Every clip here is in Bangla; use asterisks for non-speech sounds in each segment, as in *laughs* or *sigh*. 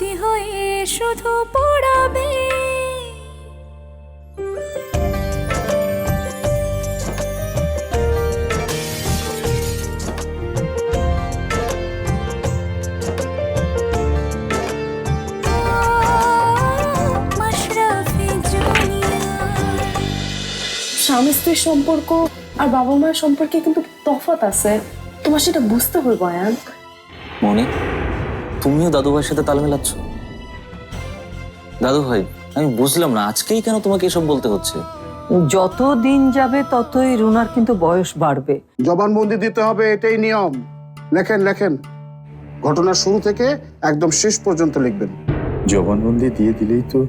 স্মৃতি হয়ে শুধু পড়াবে। মাশরাফি স্বামী স্ত্রীর সম্পর্ক আর বাবা মায়ের সম্পর্কে কিন্তু তফাৎ আছে। তোমার সেটা বুঝতে হবে আয়ান মনি? তুমিও দাদু ভাইয়ের সাথে তাল মেলাচ্ছ? দাদু ভাই আমি বুঝলাম না আজকেই কেন তোমাকে এসব বলতে হচ্ছে? যত দিন যাবে ততই রুনার কিন্তু বয়স বাড়বে। জবানবন্দি দিতে হবে এটাই নিয়ম। লেখেন লেখেন। ঘটনার শুরু থেকে একদম শেষ পর্যন্ত লিখবেন। জবানবন্দি দিয়ে দিলেই তো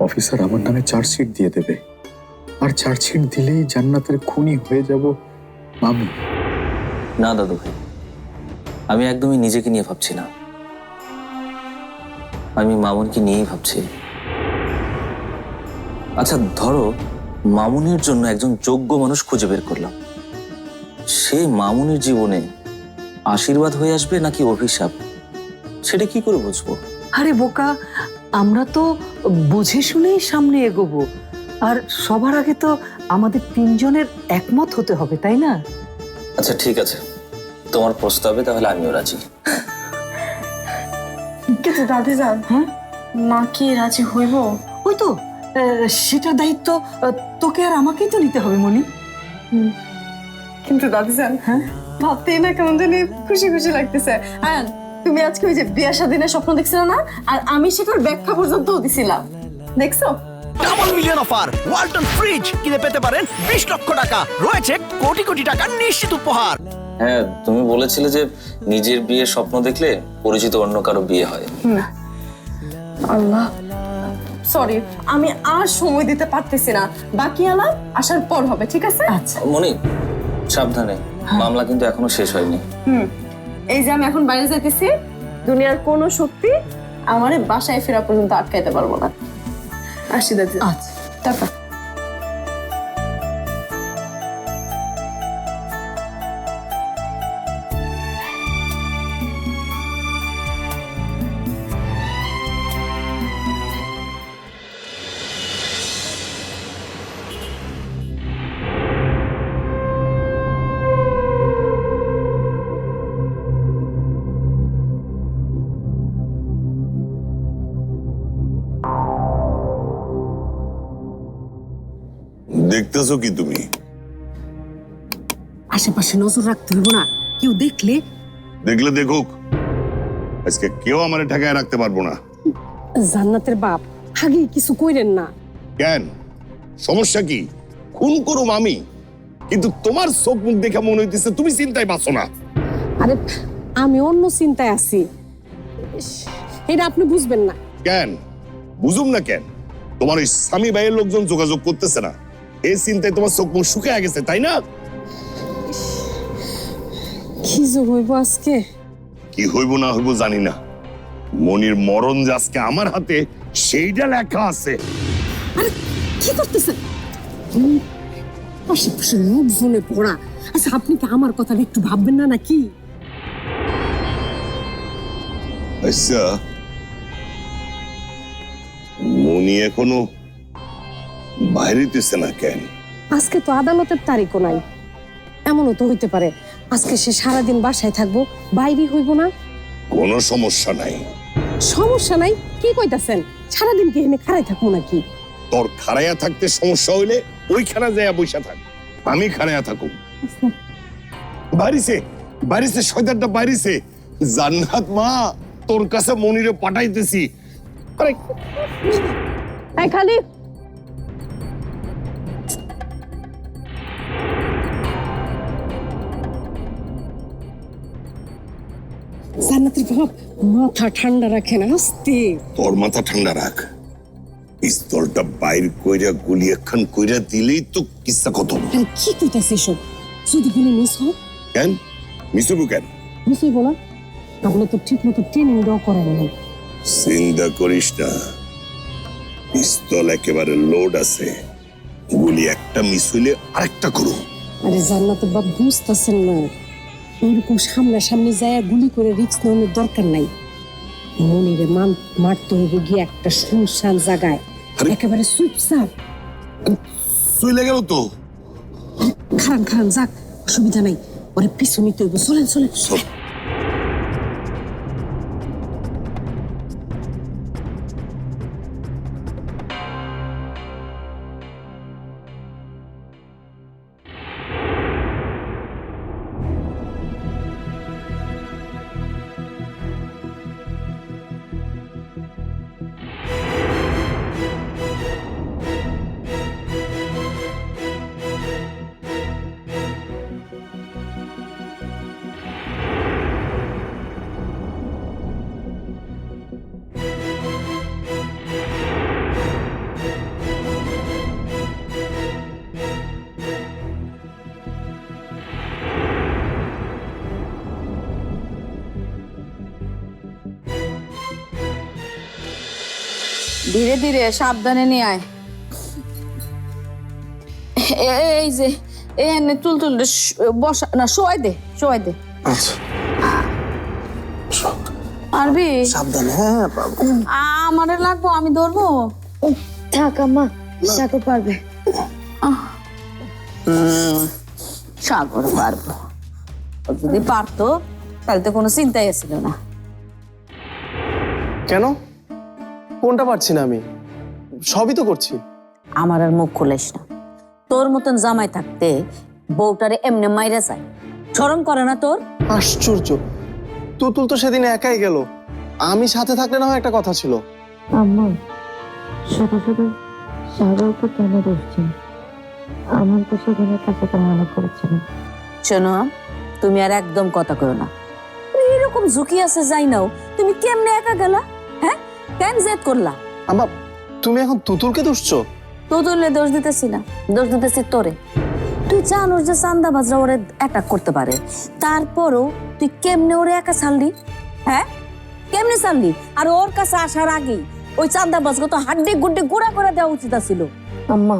অফিসার আমার নামে চার্জশিট দিয়ে দেবে। আর চার্জশিট দিলেই জান্নাতের খুনি হয়ে যাব আমি না দাদু ভাই আমি একদমই নিজেকে নিয়ে ভাবছি না। আমি মামুনকে নিয়েই ভাবছি। আচ্ছা ধরো মামুনের জন্য একজন যোগ্য মানুষ খুঁজে বের করলাম। সে মামুনের জীবনে আশীর্বাদ হয়ে আসবে নাকি অভিশাপ? সেটা কি করে বুঝব? আরে বোকা আমরা তো বুঝে শুনেই সামনে এগোবো। আর সবার আগে তো আমাদের তিনজনের একমত হতে হবে তাই না? আচ্ছা ঠিক আছে। তোমার প্রস্তাবে তাহলে আমিও রাজি। কিন্তু দাদি যান? হ্যাঁ মা কি রাজি হইব? ওই তো আহ, সেটার দায়িত্ব আহ, তোকে আর আমাকেই তো নিতে হবে মনি। কিন্তু দাদি যান হ্যাঁ? ভাবতেই না কেমন জানি খুশি খুশি লাগতেছে। হ্যাঁ তুমি আজকে ওই যে বিয়া স্বাধীনের স্বপ্ন দেখছিলে না? আর আমি সেটার ব্যাখ্যা পর্যন্ত দিছিলাম। দেখছ? Double million offer Walton fridge কিনে পেতে পারেন বিশ লক্ষ টাকা। রয়েছে কোটি কোটি টাকার নিশ্চিত উপহার। হ্যাঁ তুমি বলেছিলে যে নিজের বিয়ের স্বপ্ন দেখলে পরিচিত অন্য কারও বিয়ে হয়। আল্লাহ। সরি আমি আর সময় দিতে পারতেছি না। বাকি আলাপ আসার পর হবে ঠিক আছে? আচ্ছা। মনি সাবধানে। মামলা কিন্তু এখনও শেষ হয়নি। হুম। এই যে আমি এখন বাইরে যাইতেছি দুনিয়ার কোনো শক্তি আমার বাসায় ফেরা পর্যন্ত আটকাইতে পারব না। আসি দাদি। আচ্ছা। টাটা। দেখতেছো কি তুমি? আশেপাশে নজর রাখতে হইব না। কেউ দেখলে? দেখলে দেখুক। আজকে কেউ আমার ঠেকায় রাখতে পারব না। জান্নাতের বাপ আগে কিছু কইরেন না। কেন? সমস্যা কি? খুন করুম আমি। কিন্তু তোমার চোখ মুখ দেখে মনে হইতেছে তুমি চিন্তায় বাঁচো না। আরে আমি অন্য চিন্তায় আছি। এটা আপনি বুঝবেন না। কেন? বুঝুম না কেন? তোমার ওই স্বামী ভাইয়ের লোকজন যোগাযোগ করতেছে না। এই চিন্তায় তোমার চোখ মুখ শুকিয়ে গেছে তাই না? কি যে হইব আজকে? কি হইব না হইব জানি না। মনির মরণ যে আজকে আমার হাতে সেইটা লেখা আছে। আরে কি করতেছেন? আশেপাশে লোকজনে পড়া। আচ্ছা আপনি কি আমার কথাটা একটু ভাববেন না নাকি? আচ্ছা। মনি এখনও বাইরেতেছে না কেন? আজকে তো আদালতের তারিখও নাই। এমনও তো হইতে পারে আজকে সে সারাদিন বাসায় থাকব বাইরে হইব না। কোনো সমস্যা নাই। সমস্যা নাই? কি কইতাছেন? সারাদিন কি এনে খাড়াই থাকব নাকি? তোর খাড়াইয়া থাকতে সমস্যা হইলে ওইখানে যাইয়া বৈশা থাক। আমি খাড়াইয়া থাকুম। বাড়িছে বাড়িছে শয়তানটা বাড়িছে। জান্নাত মা তোর কাছে মনিরে পাঠাইতেছি। আরে খালি বাপ মাথা ঠান্ডা রাখেন আস্তে। তোর মাথা ঠান্ডা রাখ। পিস্তলটা বাইর কইরা গুলি একখান কইরা দিলেই তো কিস্সা কত কি কইতাছে এসব? যদি গুলি মিস হোক কেন? মিশুবু কেন? মিস হইব না? আপনি তো ঠিক মতো ট্রেনিং দেওয়া করেন নাই। চিন্তা করিস না। পিস্তল একেবারে লোড আছে। গুলি একটা মিস হইলে আরেকটা করু। আরে জান্নাতের বাপ বুঝতেছেন না। এরকম সামনাসামনি যায় গুলি করে রিক্স নেওয়ার দরকার নাই। মনিরে মান মারতে হবে গিয়ে একটা শুনশান জায়গায় একেবারে চুপচাপ। চলে গেল তো। খারান খারান যাক অসুবিধা নাই। ওরে পিছু নিতে হইব। চলেন চলেন। ধীরে ধীরে সাবধানে নিয়ে আয়। এই যে এনে তুল তুল বসা না শোয়াই দে শোয়াই দে। পারবি? সাবধানে হ্যাঁ আমারে লাগবো আমি ধরবো? থাক আম্মা সাগর পারবে। সাগর পারব। যদি পারতো তাহলে তো কোনো চিন্তাই ছিল না। কেন? কোনটা পারছি না আমি? সবই তো করছি। আমার আর মুখ খুলিস না। তোর মতন জামাই থাকতে বউটারে এমনি মাইরা যায়। শরম করে না তোর? আশ্চর্য। তুতুল তো সেদিন একাই গেল। আমি সাথে থাকলে না হয় একটা কথা ছিল। আম্মা শুধু শুধু সাগরকে কেন দেখছেন আমার তো সেদিনের কাছে তো মনে করেছিল শোনো তুমি আর একদম কথা করো না। এরকম ঝুঁকি আছে যাই নাও তুমি কেমনে একা গেলা? কেন জেদ করলা। আমার তুমি এখন তুতুলকে দুষছো? তো তুললে দোষ দিতেছি না। দোষ দিতেছি তোরে। তুই জানোস যে চান্দা বাজরা ওরে অ্যাটাক করতে পারে। তারপরও তুই কেমনে ওরে একা ছাড়লি? হ্যাঁ? কেমনে ছাড়লি? আর ওর কাছে আসার আগেই ওই চান্দা বাজকে তো হাড্ডি গুড্ডি গুড়া করে দেওয়া উচিত ছিল আম্মা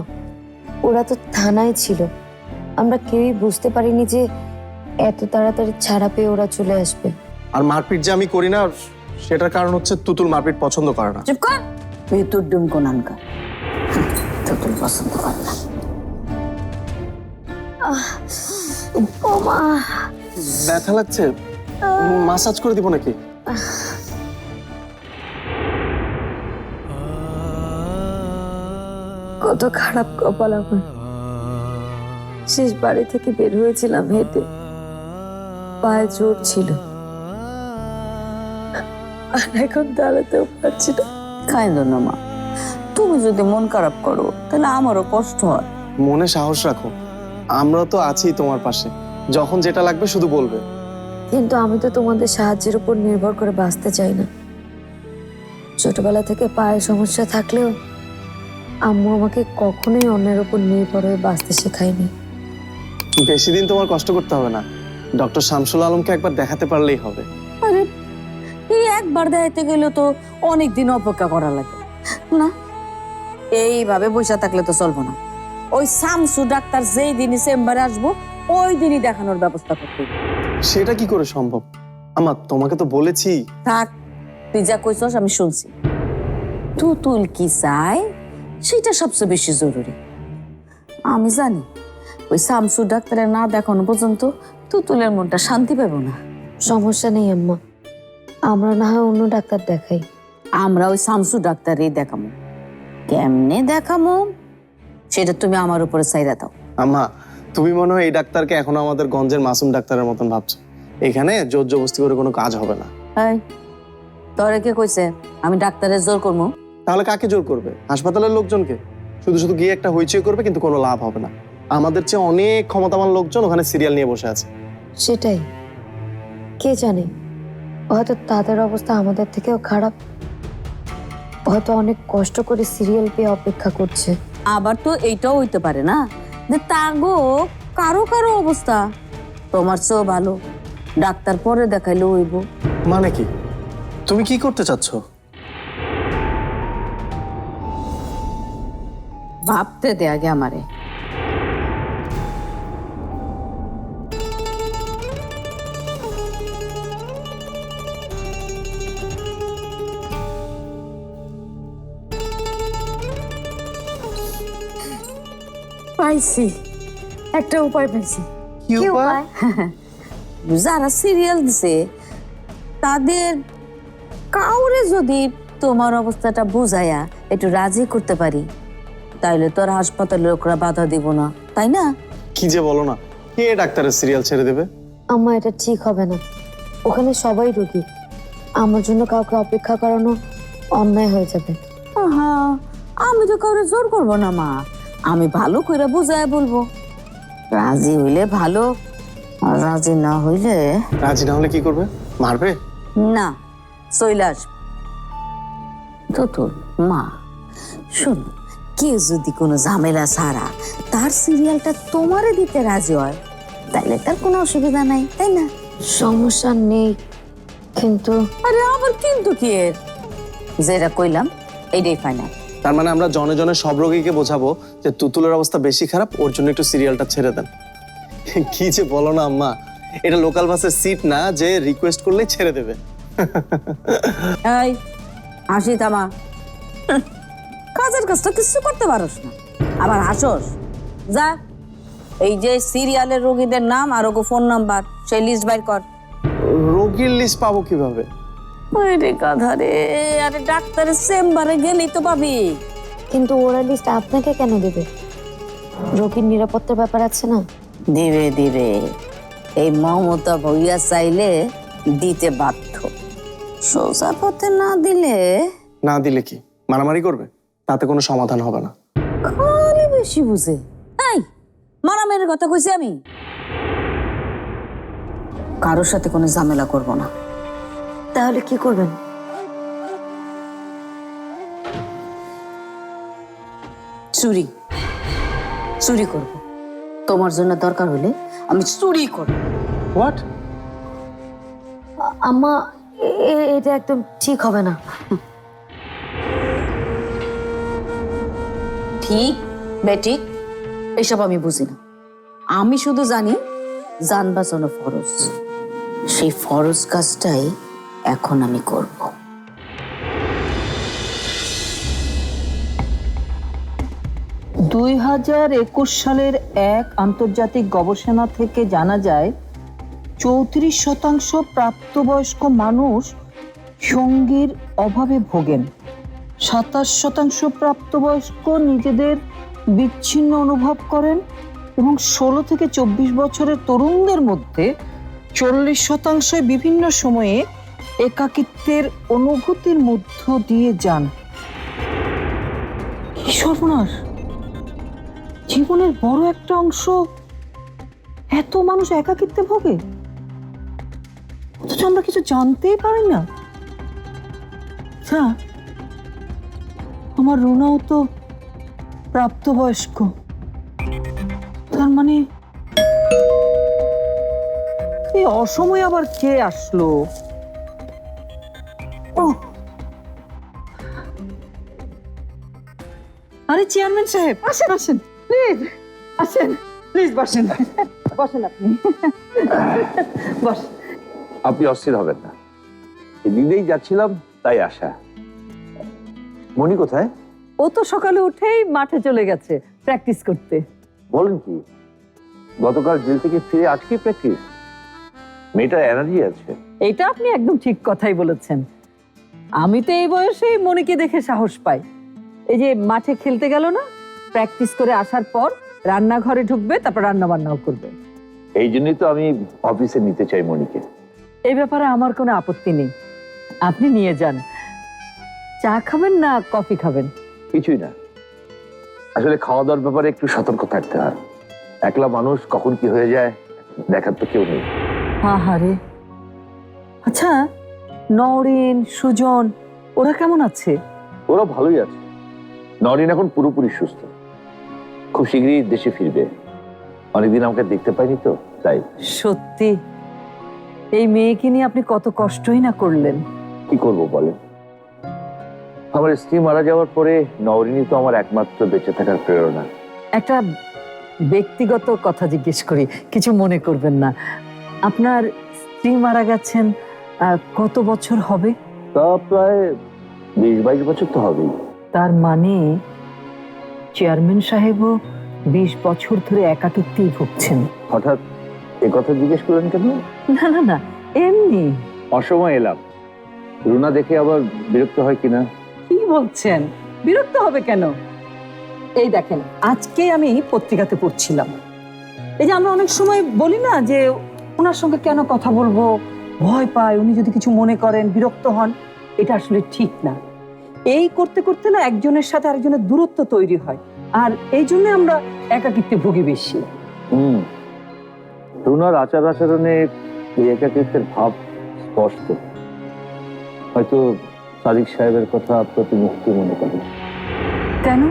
ওরা তো থানায় ছিল। আমরা কেউই বুঝতে পারিনি যে এত তাড়াতাড়ি ছাড়া পেয়ে ওরা চলে আসবে। আর মারপিট যে আমি করি না সেটার কারণ হচ্ছে তুতুল মারপিট পছন্দ করে না। চুপ কর। তুই তোর ডুম কোনানকার তোর পছন্দ কর না। ও মা ব্যথা লাগছে। মাসাজ করে দিব নাকি? কত খারাপ কপাল আমার। শেষ বাড়ি থেকে বের হয়েছিলাম হেঁটে। পায়ে জোর ছিল। আর এখন দাঁড়াতেও পারছি না। খাইল না মা। তুমি যদি মন খারাপ করো তাহলে আমারও কষ্ট হয়। মনে সাহস রাখো আমরা তো আছি তোমার পাশে। যখন যেটা লাগবে শুধু বলবে। কিন্তু আমি তো তোমাদের সাহায্যের উপর নির্ভর করে বাঁচতে চাই না। ছোটবেলা থেকে পায়ের সমস্যা থাকলেও আম্মু আমাকে কখনোই অন্যের উপর নির্ভর হয়ে বাঁচতে শেখায়নি। বেশি দিন তোমার কষ্ট করতে হবে না। ডক্টর শামসুল আলমকে একবার দেখাতে পারলেই হবে। আরে একবার দেখাইতে গেলে তো অনেক দিন অপেক্ষা করা লাগে। না। এইভাবে বসে থাকলে তো চলবো না। ওই সামসু ডাক্তার যেই দিনই চেম্বারে আসব ওই দিনই দেখানোর ব্যবস্থা করতে সেটা কি করে সম্ভব? আমার তোমাকে তো বলেছি। থাক তুই যা কইছস আমি শুনছি। তুতুল কি চায় সেটা সবচেয়ে বেশি জরুরি। আমি জানি ওই শামসু ডাক্তারের না দেখানো পর্যন্ত তুতুলের মনটা শান্তি পাবো না। সমস্যা নেই আম্মা। আমরা না হয় অন্য ডাক্তার দেখাই। আমরা ওই শামসু ডাক্তারই দেখামো। কেমনে দেখামো? সেটা তুমি আমার উপরে চাইরা দাও। আমা তুমি মনে হয় এই ডাক্তারকে এখনও আমাদের গঞ্জের মাসুম ডাক্তারের মতন ভাবছ। এখানে জোর জবস্তি করে কোনো কাজ হবে না। এই তোরে কে কইছে? আমি ডাক্তারের জোর করব তাহলে কাকে জোর করবে? হাসপাতালের লোকজনকে? শুধু শুধু গিয়ে একটা হইচই করবে কিন্তু কোনো লাভ হবে না। আমাদের চেয়ে অনেক ক্ষমতাবান লোকজন ওখানে সিরিয়াল নিয়ে বসে আছে। সেটাই। কে জানে? হয়তো তাদের অবস্থা আমাদের থেকেও খারাপ। হয়তো অনেক কষ্ট করে সিরিয়াল পেয়ে অপেক্ষা করছে। আবার তো এইটাও হইতে পারে না যে তাগো কারও কারও অবস্থা। তোমার চেয়েও ভালো। ডাক্তার পরে দেখাইলে হইব। মানে কি? তুমি কি করতে চাচ্ছ? ভাবতে দে আগে আমারে। পাইছি। একটা উপায় পাইছি। কি উপায়? যারা সিরিয়াল দিছে তাদের কাউরে যদি তোমার অবস্থাটা বুঝাইয়া একটু রাজি করতে পারি তাইলে তোর হাসপাতালের লোকরা বাধা দিব না তাই না? কি যে বলো না কে ডাক্তারের সিরিয়াল ছেড়ে দেবে? আম্মা এটা ঠিক হবে না। ওখানে সবাই রোগী। আমার জন্য কাউকে অপেক্ষা করানো অন্যায় হয়ে যাবে। আহা আমি তো কাউরে জোর করব না মা। আমি ভালো করে বুঝায় বলব। রাজি হইলে ভালো আর রাজি না হইলে রাজি না হলে কি করবে? মারবে? না কৈলাস তো তোর মা শোন কেউ যদি কোনো ঝামেলা ছাড়া তার সিরিয়ালটা তোমারে দিতে রাজি হয় তাহলে তার কোনো অসুবিধা নাই তাই না? সমস্যা নেই কিন্তু আরে আবার কিন্তু কি এর? যেটা কইলাম এটাই ফাইনাল তার মানে আমরা জনে জনে সব রোগীকে বোঝাবো যে তুতুলের অবস্থা বেশি খারাপ ওর জন্য একটু সিরিয়ালটা ছেড়ে দেন। *laughs* কি যে বলো না আম্মা। এটা লোকাল বাসের সিট না যে রিকোয়েস্ট করলেই ছেড়ে দেবে। *laughs* এই হাসি তামা। *laughs* কাজের কাজ তো কিছু করতে পারোস না। আবার হাসোস যা এই যে সিরিয়ালের রোগীদের নাম আর ওগো ফোন নাম্বার সেই লিস্ট বাইর কর। রোগীর লিস্ট পাবো কীভাবে? আরে গাধা রে আরে ডাক্তারের চেম্বারে গেলেই তো পাবি। কিন্তু ওরা লিস্ট আপনাকে কেন দেবে? রোগীর নিরাপত্তার ব্যাপার আছে না? দিবে দিবে। এই মমতা ভইয়া চাইলে দিতে বাধ্য। সোজা পথে না দিলে? না দিলে কি? মারামারি করবে? তাতে কোনো সমাধান হবে না। খালি বেশি বুঝে। এই মারামের কথা কইছি আমি। কারোর সাথে কোনো ঝামেলা করব না। তাহলে কি করবেন? চুরি। চুরি করব। তোমার জন্য দরকার হলে আমি চুরি করব। হোয়াট আম্মা এটা একদম ঠিক হবে না। ঠিক বেঠিক এসব আমি বুঝি না। আমি শুধু জানি জান বাঁচানো ফরজ। সেই ফরজ কাজটাই এখন আমি করব। দুই হাজার একুশ সালের এক আন্তর্জাতিক গবেষণা থেকে জানা যায়, চৌত্রিশ শতাংশ প্রাপ্তবয়স্ক মানুষ সঙ্গীর অভাবে ভোগেন। সাতাশ শতাংশ প্রাপ্তবয়স্ক নিজেদের বিচ্ছিন্ন অনুভব করেন এবং ষোলো থেকে চব্বিশ বছরের তরুণদের মধ্যে চল্লিশ শতাংশ বিভিন্ন সময়ে একাকিত্বের অনুভূতির মধ্য দিয়ে যান। কি সর্বনাশ! জীবনের বড় একটা অংশ এত মানুষ একাকিত্বে ভোগে? অথচ আমরা কিছু জানতেই পারি না। হ্যাঁ আমার রুনাও তো প্রাপ্তবয়স্ক। তার মানে এই অসময়ে আবার কে আসলো? চেয়ারম্যান সাহেব আসেন আসেন প্লিজ আসেন প্লিজ বসেন বসেন আপনি। বস আপনি অস্থির হবেন না। এদিকেই যাচ্ছিলাম তাই আসা মনি কোথায়? ও তো সকালে উঠেই মাঠে চলে গেছে প্র্যাকটিস করতে। বলেন কি গতকাল জেল থেকে ফিরে আজকে প্র্যাকটিস? মেয়েটার এনার্জি আছে। এটা আপনি একদম ঠিক কথাই বলেছেন। আমি তো এই বয়সে মনিকে দেখে সাহস পাই। এই যে মাঠে খেলতে গেল না প্র্যাকটিস করে আসার পর রান্নাঘরে ঢুকবে তারপর রান্না বান্নাও করবে। এই জন্যই তো আমি অফিসে নিতে চাই মনিকে। এই ব্যাপারে আমার কোনো আপত্তি নেই। আপনি নিয়ে যান। চা খাবেন না কফি খাবেন? কিছুই না। আসলে খাওয়া দাওয়ার ব্যাপারে একটু সতর্ক থাকতে হয়। একলা মানুষ কখন কি হয়ে যায় দেখার তো কেউ নেই। আহারে। আচ্ছা নরেন সুজন ওরা কেমন আছে? ওরা ভালোই আছে। নরিন এখন পুরোপুরি সুস্থ। খুব শীঘ্রই দেশে ফিরবে। অনেকদিন আমাকে দেখতে পাইনি তো তাই। সত্যি? এই মেয়েকে নিয়ে আপনি কত কষ্টই না করলেন। কি করব বলেন? আমার স্ত্রী মারা যাওয়ার পরে নওরিনী তো আমার একমাত্র বেঁচে থাকার প্রেরণা। একটা ব্যক্তিগত কথা জিজ্ঞেস করি কিছু মনে করবেন না। আপনার স্ত্রী মারা গেছেন কত বছর হবে? তা প্রায় বিশ বাইশ বছর তো হবেই। মানে চেয়ারম্যান সাহেবও বিশ বছর ধরে একাকিত্বেই ভুগছেন। হঠাৎ এ কথা জিজ্ঞেস করলেন কেন? না না না এমনি। অসময় এলাম। রুনা দেখে আবার বিরক্ত হয় কিনা? কি বলছেন? বিরক্ত হবে কেন? এই দেখেন আজকে আমি পত্রিকাতে পড়ছিলাম। এই যে আমরা অনেক সময় বলি না যে ওনার সঙ্গে কেন কথা বলব? ভয় পায় উনি যদি কিছু মনে করেন বিরক্ত হন এটা আসলে ঠিক না। এই করতে করতে না একজনের সাথে আরেকজনের দূরত্ব তৈরি হয়। আর এই জন্য আমরা একাকিত্বে ভুগি বেশি। হুম। রুনার আচার আচরণে এই একাকিত্বের ভাব স্পষ্ট। হয়তো সাদিক সাহেবের কথা প্রতিমুক্তি মনে করেন কেন?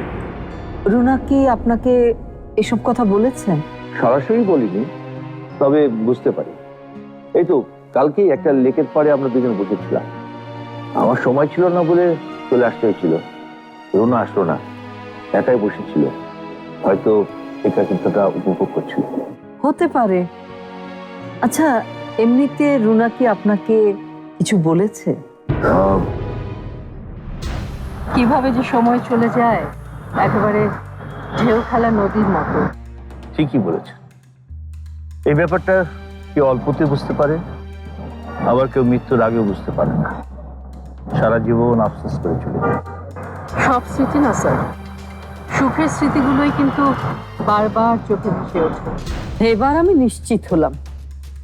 রুনা কি আপনাকে এসব কথা বলেছেন? সরাসরি বলিনি তবে বুঝতে পারি। এই তো কালকেই একটা লেকের পাড়ে আমরা দুজন বসেছিলাম। আমার সময় ছিল না বলে চলে আসতে হয়েছিল। রুনা আসলো না। একাই বসেছিল। হয়তো একাকিত্বটা উপভোগ করছিল। হতে পারে। আচ্ছা এমনিতে রুনা কি আপনাকে কিছু বলেছে? কীভাবে যে সময় চলে যায় একেবারে ঢেউ খেলা নদীর মতো। ঠিকই বলেছে। এই ব্যাপারটা কেউ অল্পতে বুঝতে পারে আবার কেউ মৃত্যুর আগেও বুঝতে পারে না। সারা জীবন আফসোস করে চলে যায়। সব স্মৃতি না স্যার? সুখের স্মৃতিগুলোই কিন্তু বারবার চোখে ভেসে ওঠে। এবার আমি নিশ্চিত হলাম।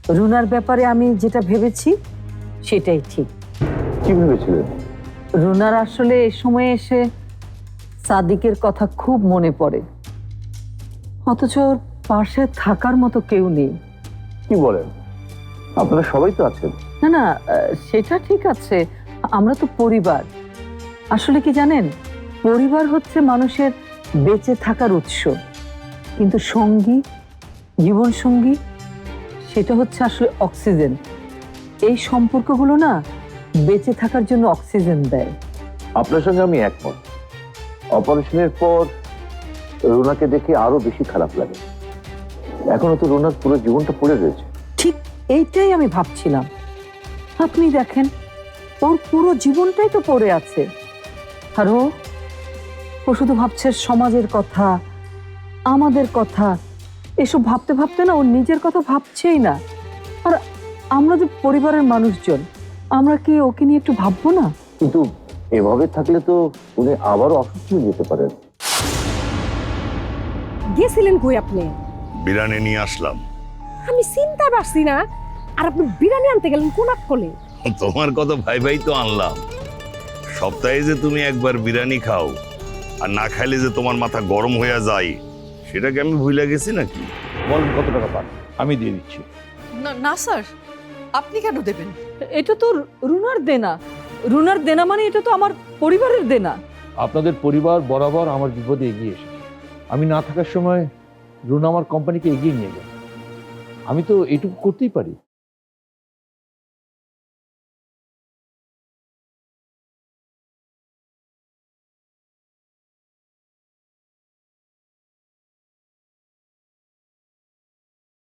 রুনার ব্যাপারে আমি যেটা ভেবেছি সেটাই ঠিক। কি ভেবেছিলেন রুনার আসলে এ সময়ে এসে সাদিকের কথা খুব মনে পড়ে। অথচ ওর পাশে থাকার মতো কেউ নেই। কি বলেন? আপনারা সবাই তো আছেন। না না আহ, সেটা ঠিক আছে। আমরা তো পরিবার। আসলে কি জানেন? পরিবার হচ্ছে মানুষের বেঁচে থাকার উৎস। কিন্তু সঙ্গী জীবন সঙ্গী সেটা হচ্ছে আসলে অক্সিজেন। এই সম্পর্কগুলো না বেঁচে থাকার জন্য অক্সিজেন দেয়। আপনার সঙ্গে আমি একমত। অপারেশনের পর রুনাকে দেখে আরও বেশি খারাপ লাগে। এখনও তো রুনার পুরো জীবনটা পড়ে রয়েছে। ঠিক এইটাই আমি ভাবছিলাম। আপনি দেখেন ওর পুরো জীবনটাই তো পড়ে আছে। আর? ও ও শুধু ভাবছে সমাজের কথা আমাদের কথা। এসব ভাবতে ভাবতে না ওর নিজের কথা ভাবছেই না। আর আমরা যে পরিবারের মানুষজন আমরা কি ওকে নিয়ে একটু ভাববো না? কিন্তু এভাবে থাকলে তো উনি আবারও অসুস্থ হয়ে যেতে পারেন। গেছিলেন কই আপনি? বিরানি নিয়ে আসলাম। আমি চিন্তা পারছি না। আর আপনি বিরিয়ানি আনতে গেলেন কোন কলে *laughs* তোমার কথা ভাই ভাই তো আনলাম। সপ্তাহে যে তুমি একবার বিরিয়ানি খাও আর না খাইলে যে তোমার মাথা গরম হয়ে যায় সেটাকে আমি ভুলে গেছি নাকি? বলেন কত টাকা পান? আমি দিয়ে দিচ্ছি। না না স্যার। আপনি কেন দেবেন? এটা তো রুনার দেনা। রুনার দেনা মানে এটা তো আমার পরিবারের দেনা। আপনাদের পরিবার বরাবর আমার বিপদে এগিয়ে এসেছে। আমি না থাকার সময় রুনা আমার কোম্পানিকে এগিয়ে নিয়ে গেল। আমি তো এটুকু করতেই পারি।